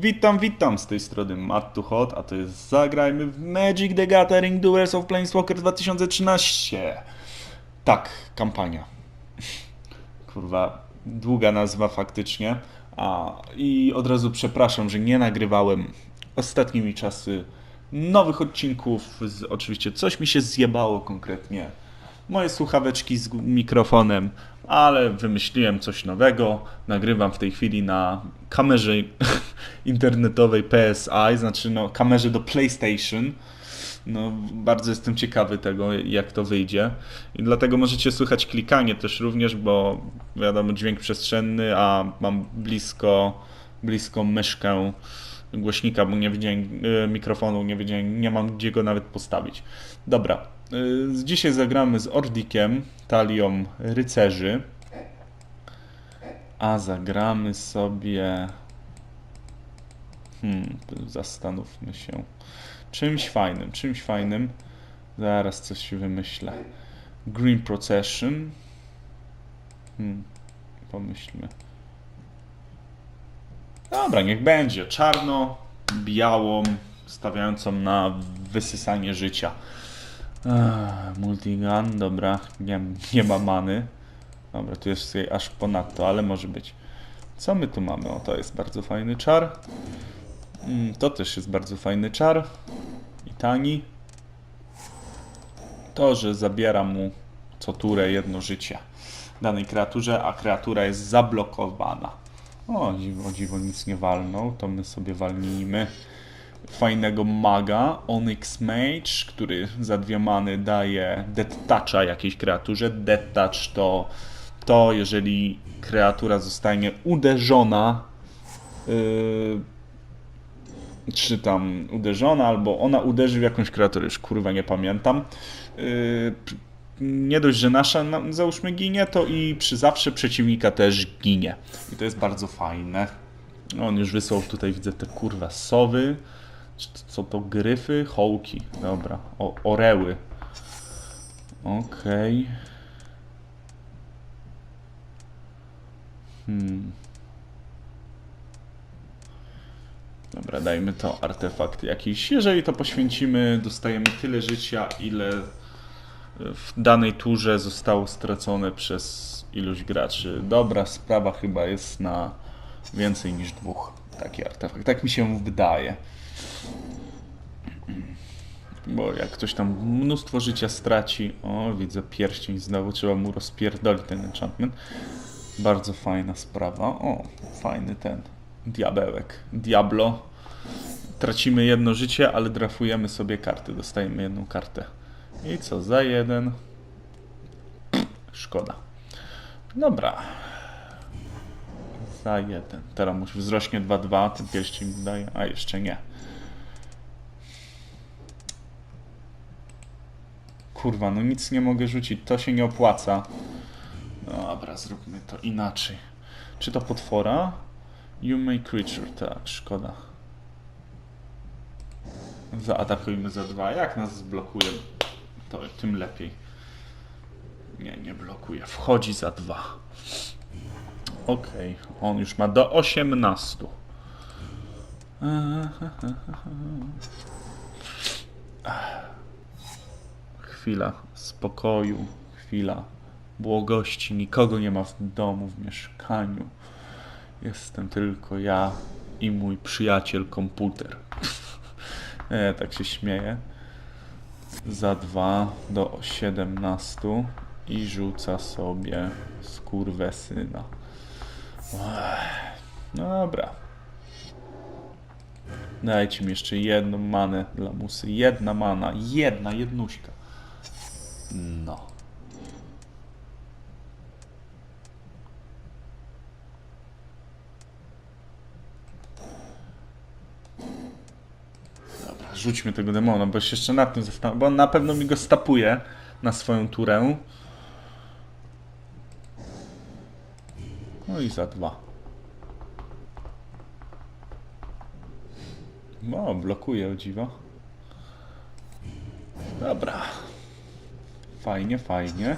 Witam, witam z tej strony Matt Hot, a to jest Zagrajmy w Magic the Gathering Duels of Planeswalker 2013. Tak, kampania. Kurwa, długa nazwa faktycznie. A, I od razu przepraszam, że nie nagrywałem ostatnimi czasy nowych odcinków. Oczywiście coś mi się zjebało konkretnie. Moje słuchaweczki z mikrofonem, ale wymyśliłem coś nowego. Nagrywam w tej chwili na kamerze internetowej PSI, znaczy no, kamerze do PlayStation. No, bardzo jestem ciekawy tego, jak to wyjdzie. I dlatego możecie słychać klikanie też również, bo wiadomo, dźwięk przestrzenny, a mam blisko, blisko myszkę głośnika, bo nie widziałem e, mikrofonu, nie wiedziałem, nie mam gdzie go nawet postawić. Dobra, dzisiaj zagramy z Ordikiem, talią rycerzy, a zagramy sobie... Hmm, zastanówmy się. Czymś fajnym, czymś fajnym. Zaraz coś wymyślę. Green Procession. Hmm, pomyślmy. Dobra, niech będzie. Czarno, białą, stawiającą na wysysanie życia. Multigun, dobra, nie, nie ma many. Dobra, tu jest aż ponadto, ale może być. Co my tu mamy? O, to jest bardzo fajny czar. Mm, to też jest bardzo fajny czar. I tani. To, że zabiera mu co turę jedno życie danej kreaturze, a kreatura jest zablokowana. O, dziwo, dziwo, nic nie walnął, to my sobie walnijmy fajnego maga, Onyx Mage, który za dwie many daje Death Toucha jakiejś kreaturze. Death Touch to to, jeżeli kreatura zostanie uderzona yy, czy tam uderzona, albo ona uderzy w jakąś kreaturę, już kurwa nie pamiętam. Yy, nie dość, że nasza na- załóżmy ginie, to i przy zawsze przeciwnika też ginie. I to jest bardzo fajne. On już wysłał tutaj, widzę te kurwa sowy. Co to gryfy? Hołki. Dobra. O, oreły. Okej. Hmm. Dobra, dajmy to artefakt jakiś. Jeżeli to poświęcimy, dostajemy tyle życia, ile w danej turze zostało stracone przez iluś graczy. Dobra sprawa chyba jest na więcej niż dwóch taki artefakt. Tak mi się wydaje. Bo jak ktoś tam mnóstwo życia straci, o widzę pierścień znowu, trzeba mu rozpierdolić ten enchantment. Bardzo fajna sprawa. O, fajny ten diabełek. Diablo. Tracimy jedno życie, ale drafujemy sobie karty. Dostajemy jedną kartę. I co, za jeden? Szkoda. Dobra. Za jeden. Teraz musi wzrośnie 2-2, ten pierścień daje, a jeszcze nie. Kurwa, no nic nie mogę rzucić, to się nie opłaca. Dobra, zróbmy to inaczej. Czy to potwora? You may creature, tak, szkoda. Zaatakujmy za dwa. Jak nas zblokuje, to tym lepiej. Nie, nie blokuje. Wchodzi za dwa. Okej, on już ma do 18. Chwila spokoju, chwila błogości. Nikogo nie ma w domu, w mieszkaniu. Jestem tylko ja i mój przyjaciel komputer. Nie, tak się śmieję. Za 2 do 17 i rzuca sobie skurwesyna. Ech, No dobra. Dajcie mi jeszcze jedną manę dla musy. Jedna mana. Jedna, jednuśka. No. Dobra, rzućmy tego demona, bo się jeszcze nad tym zastanawiam, bo on na pewno mi go stapuje na swoją turę. No i za dwa. No, blokuje o dziwo. Dobra. Fajnie, fajnie.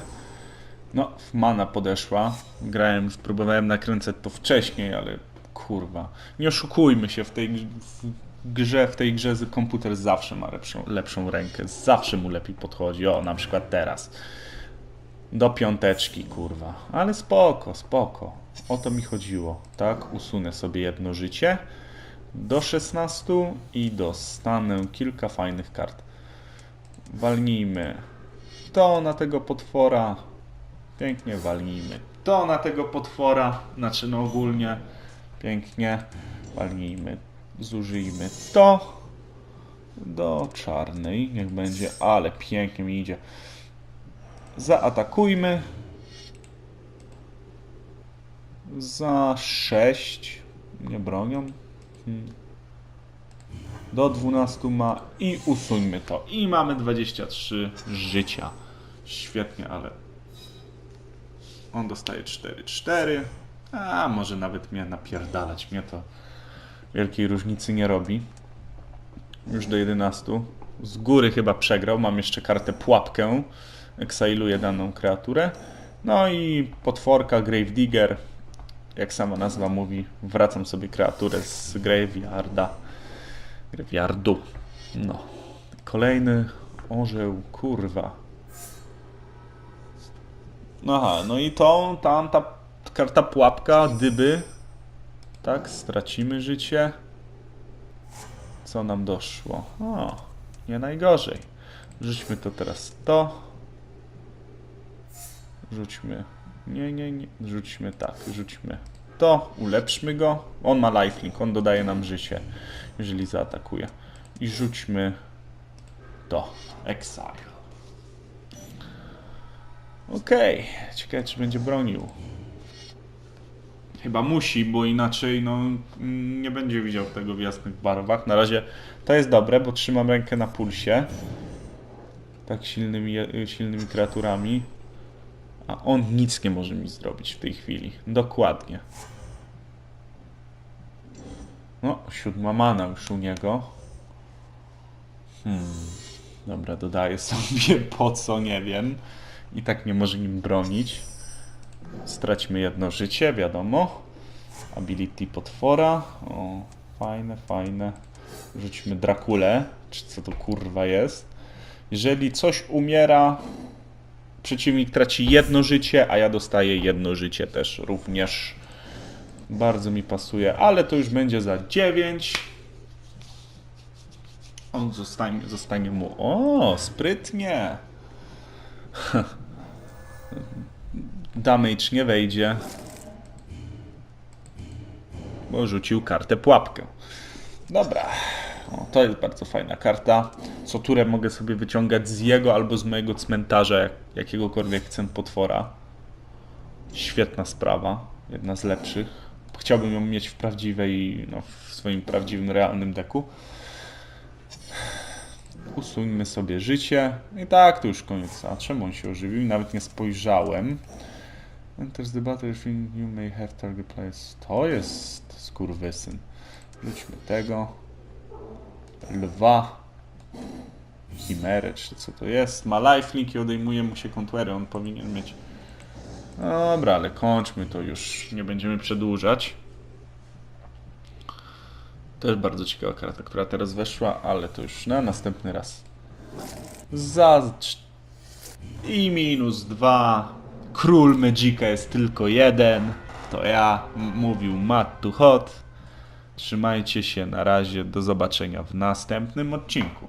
No, mana podeszła. Grałem, próbowałem nakręcać to wcześniej, ale kurwa. Nie oszukujmy się w tej grze, w tej grze komputer zawsze ma lepszą, lepszą rękę, zawsze mu lepiej podchodzi. O, na przykład teraz. Do piąteczki, kurwa. Ale spoko, spoko. O to mi chodziło, tak? Usunę sobie jedno życie do 16 i dostanę kilka fajnych kart. Walnijmy to na tego potwora. Pięknie walnijmy to na tego potwora. Znaczy, no ogólnie pięknie walnijmy. Zużyjmy to do czarnej. Niech będzie, ale pięknie mi idzie. Zaatakujmy. Za 6. Nie bronią. Hmm. Do 12 ma i usuńmy to. I mamy 23 życia. Świetnie, ale on dostaje 4-4. A może nawet mnie napierdalać. Mnie to wielkiej różnicy nie robi. Już do 11. Z góry chyba przegrał. Mam jeszcze kartę pułapkę. Exiluję daną kreaturę. No i potworka Gravedigger. Jak sama nazwa mówi, wracam sobie kreaturę z Graveyarda. Graveyardu. No. Kolejny orzeł, kurwa. Aha, no i to, tam ta karta pułapka, dyby. Tak, stracimy życie. Co nam doszło? O, nie najgorzej. Rzućmy to teraz to. Rzućmy. Nie, nie, nie. Rzućmy tak, rzućmy to. Ulepszmy go. On ma lifelink, on dodaje nam życie, jeżeli zaatakuje. I rzućmy to. Exile. Okej, ciekawe czy będzie bronił. Chyba musi, bo inaczej no, nie będzie widział tego w jasnych barwach. Na razie to jest dobre, bo trzymam rękę na pulsie. Tak silnymi, silnymi kreaturami. A on nic nie może mi zrobić w tej chwili. Dokładnie. No, siódma mana już u niego. Hmm. Dobra, dodaję sobie po co, nie wiem. I tak nie może nim bronić. Straćmy jedno życie, wiadomo. Ability potwora. O, fajne, fajne. Rzućmy Drakulę. Czy co to kurwa jest? Jeżeli coś umiera, przeciwnik traci jedno życie, a ja dostaję jedno życie też również. Bardzo mi pasuje, ale to już będzie za 9. On zostanie, zostanie mu. O, sprytnie. Damage nie wejdzie. Bo rzucił kartę pułapkę. Dobra. O, to jest bardzo fajna karta. Co turę mogę sobie wyciągać z jego albo z mojego cmentarza jak, jakiegokolwiek chcę potwora. Świetna sprawa. Jedna z lepszych. Chciałbym ją mieć w prawdziwej, no, w swoim prawdziwym, realnym deku. Usuńmy sobie życie. I tak, to już koniec. A czemu on się ożywił? Nawet nie spojrzałem. Enters the battlefield, you may have target players. To jest skurwysyn. Rzućmy tego. Lwa. Chimerę, czy co to jest. Ma lifelink i odejmuje mu się kontwery. On powinien mieć... Dobra, ale kończmy to już. Nie będziemy przedłużać. Też bardzo ciekawa karta, która teraz weszła, ale to już na następny raz. Za... I minus dwa. Król Magica jest tylko jeden. To ja, mówił Matt to Hot. Trzymajcie się, na razie, do zobaczenia w następnym odcinku.